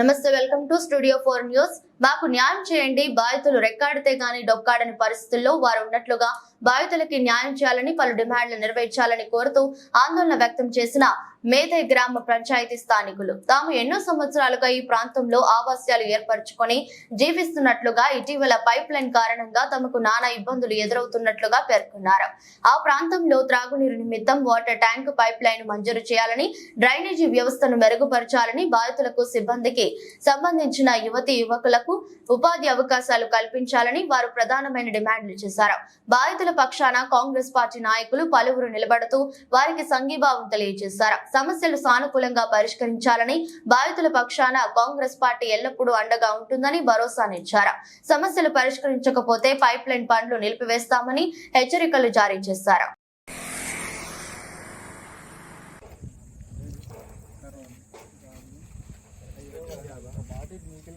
నమస్తే welcome to studio four news మాకు న్యాయం చేయండి బాధితులు రెక్కాడితే గాని డొక్కాడని పరిస్థితుల్లో వారు ఉన్నట్లుగా బాధితులకి న్యాయం చేయాలని పలు డిమాండ్లు నెరవేర్చాలని కోరుతూ ఆందోళన వ్యక్తం చేసిన మేధే గ్రామ పంచాయతీ స్థానికులు. తాము ఎన్నో సంవత్సరాలుగా ఈ ప్రాంతంలో ఆవాస్యాలు ఏర్పరచుకొని జీవిస్తున్నట్లుగా ఇటీవల పైప్ లైన్ కారణంగా తమకు నానా ఇబ్బందులు ఎదురవుతున్నట్లుగా పేర్కొన్నారు. ఆ ప్రాంతంలో త్రాగునీరు నిమిత్తం వాటర్ ట్యాంక్ పైప్ లైన్ మంజూరు చేయాలని డ్రైనేజీ వ్యవస్థను మెరుగుపరచాలని బాధితులకు సిబ్బందికి సంబంధించిన యువతి యువకులకు ఉపాధి అవకాశాలు కల్పించాలని వారు ప్రధానమైన డిమాండ్లు చేశారు. బాధితుల పక్షాన కాంగ్రెస్ పార్టీ నాయకులు పలువురు నిలబడుతూ వారికి సంఘీభావం తెలియజేశారు. సమస్యలు సానుకూలంగా పరిష్కరించాలని బాధితుల పక్షాన కాంగ్రెస్ పార్టీ ఎల్లప్పుడూ అండగా ఉంటుందని భరోసానిచ్చారు సమస్యలు పరిష్కరించకపోతే పైప్ లైన్ పనులు నిలిపివేస్తామని హెచ్చరికలు జారీ చేశారు.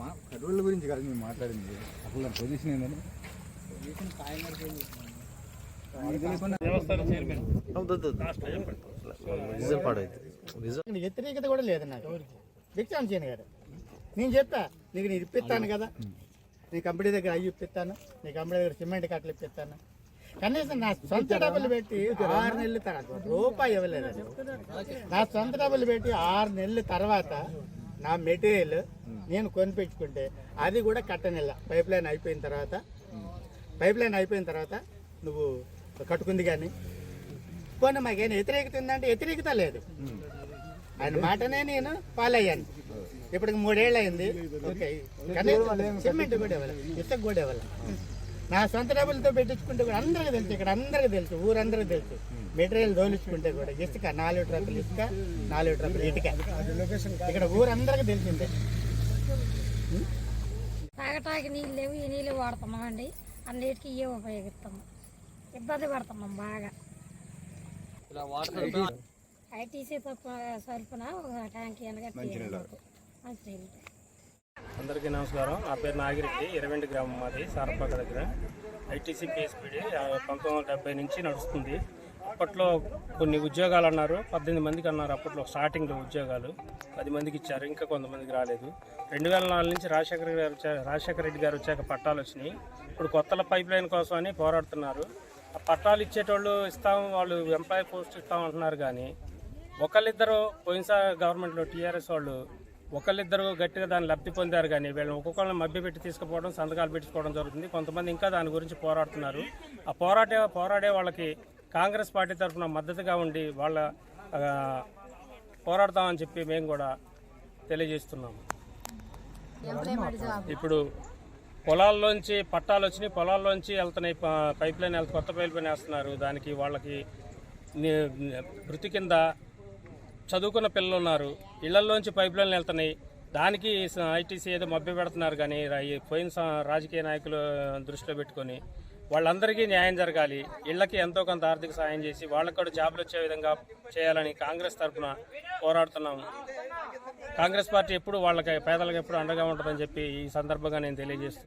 మా గురించి కాదు మేము మాట్లాడింది. అసలు పొజిషన్ ఇక్కడ వ్యతిరేకత కూడా లేదు నాకు. విక్రామ్ చేయను గారు. నేను చెప్పా నీకు నేను ఇప్పిస్తాను కదా. నీ కంపెనీ దగ్గర అయ్యి ఇప్పిస్తాను నీ కంపెనీ దగ్గర సిమెంట్ కట్టలు ఇప్పిస్తాను. కనీసం నా సొంత డబ్బులు పెట్టి ఆరు నెలల తర్వాత రూపాయి ఇవ్వలేదు. నా సొంత డబ్బులు పెట్టి ఆరు నెలల తర్వాత నా మెటీరియల్ నేను కొనిపెట్టుకుంటే అది కూడా కట్టనెల పైప్ లైన్ అయిపోయిన తర్వాత పైప్ లైన్ అయిపోయిన తర్వాత నువ్వు కట్టుకుంది కానీ. పోనీ మాకేమైనా వ్యతిరేకత ఉందంటే వ్యతిరేకత లేదు. ఆయన మాటనే నేను ఫాలో అయ్యాను ఇప్పటికి మూడేళ్ళు అయింది. ఓకే. సిమెంట్ కూడా ఇవ్వాలి. ఇసుక కూడా ఇవ్వాలి. నా సొంత డబ్బులతో పెట్టించుకుంటే కూడా అందరికీ తెలుసు. ఇక్కడ అందరికీ తెలుసు. ఊరందరికీ తెలుసు. మెటీరియల్ తోలించుకుంటే కూడా ఇసుక నాలుగు ట్రక్కులు ఇసుక నాలుగు ట్రక్కులు ఇటుక. ఇక్కడ ఊరందరికీ తెలిసిందే. తాగటానికి నీళ్ళు లేవు ఈ నీళ్ళు వాడుతున్నాం అండి? అన్నిటికీ ఇవే ఉపయోగిస్తాము. ఇబ్బంది పడుతున్నాం బాగా. ఐటీసీ తప్ప సరుపున ఒక ట్యాంక్ మంచినీళ్ళు అందరికీ నమస్కారం. నా పేరు నాగిరెడ్డి ఇరవెండి గ్రామం మాది సారపాక దగ్గర. ఐటీసీ పిఎస్పీడి పంతొమ్మిది వందల డెబ్బై నుంచి నడుస్తుంది. అప్పట్లో కొన్ని ఉద్యోగాలు అన్నారు. పద్దెనిమిది మందికి అన్నారు అప్పట్లో స్టార్టింగ్లో ఉద్యోగాలు. పది మందికి ఇచ్చారు ఇంకా కొంతమందికి రాలేదు. రెండు వేల నాలుగు నుంచి రాజశేఖర గారు రాజశేఖర రెడ్డి గారు వచ్చాక పట్టాలు వచ్చినాయి. ఇప్పుడు కొత్తల పైప్ లైన్ కోసం అని పోరాడుతున్నారు. ఆ పట్టాలు ఇచ్చేటోళ్ళు ఇస్తాం వాళ్ళు ఎంప్లాయీ పోస్ట్ ఇస్తాం అంటున్నారు కానీ ఒకళ్ళిద్దరు పోయినసారి గవర్నమెంట్లో టీఆర్ఎస్ వాళ్ళు ఒకళ్ళిద్దరు గట్టిగా దాన్ని లబ్ధి పొందారు కానీ వీళ్ళని ఒక్కొక్కరిని మభ్యపెట్టి తీసుకుపోవడం సంతకాలు పెట్టుకోవడం జరుగుతుంది. కొంతమంది ఇంకా దాని గురించి పోరాడుతున్నారు. ఆ పోరాటే పోరాడే వాళ్ళకి కాంగ్రెస్ పార్టీ తరఫున మద్దతుగా ఉండి వాళ్ళ పోరాడతామని చెప్పి మేము కూడా తెలియజేస్తున్నాము. ఇప్పుడు పొలాల్లోంచి పట్టాలు వచ్చినాయి పొలాల్లోంచి వెళ్తున్నాయి పైప్ లైన్ వెళ్తే కొత్త పైప్ లైన్ వేస్తున్నారు. దానికి వాళ్ళకి వృత్తి కింద చదువుకున్న పిల్లలు ఉన్నారు. ఇళ్ళలోంచి పైప్ లైన్లు వెళ్తున్నాయి. దానికి ఐటీసీ ఏదో మభ్య పెడుతున్నారు కానీ పోయిన రాజకీయ నాయకులు దృష్టిలో పెట్టుకొని వాళ్ళందరికీ న్యాయం జరగాలి. ఇళ్ళకి ఎంతో కొంత ఆర్థిక సాయం చేసి వాళ్ళకి కూడా జాబులు వచ్చే విధంగా చేయాలని కాంగ్రెస్ తరఫున పోరాడుతున్నాము కాంగ్రెస్ పార్టీ ఎప్పుడు వాళ్ళకి పేదలకు ఎప్పుడు అండగా ఉంటుందని చెప్పి ఈ సందర్భంగా నేను తెలియజేస్తున్నాను